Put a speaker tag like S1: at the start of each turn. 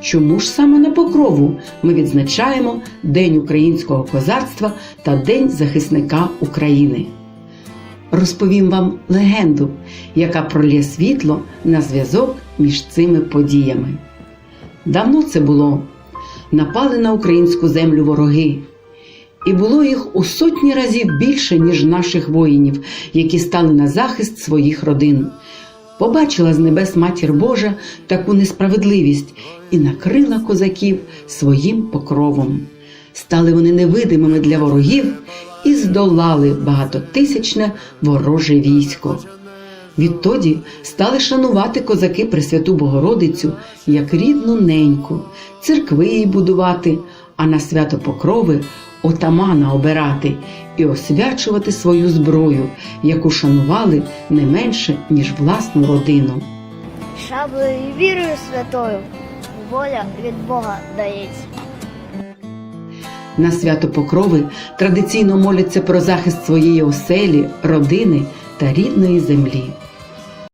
S1: Чому ж саме на покрову ми відзначаємо День українського козацтва та День захисника України? Розповім вам легенду, яка пролє світло на зв'язок між цими подіями. Давно це було. Напали на українську землю вороги, і було їх у сотні разів більше, ніж наших воїнів, які стали на захист своїх родин. Побачила з небес матір Божа таку несправедливість і накрила козаків своїм покровом. Стали вони невидимими для ворогів і здолали багатотисячне вороже військо. Відтоді стали шанувати козаки Пресвяту Богородицю як рідну неньку, церкви їй будувати, а на свято Покрови отамана обирати і освячувати свою зброю, яку шанували не менше, ніж власну родину.
S2: Шаблею і вірою святою воля від Бога дається.
S1: На свято Покрови традиційно моляться про захист своєї оселі, родини та рідної землі.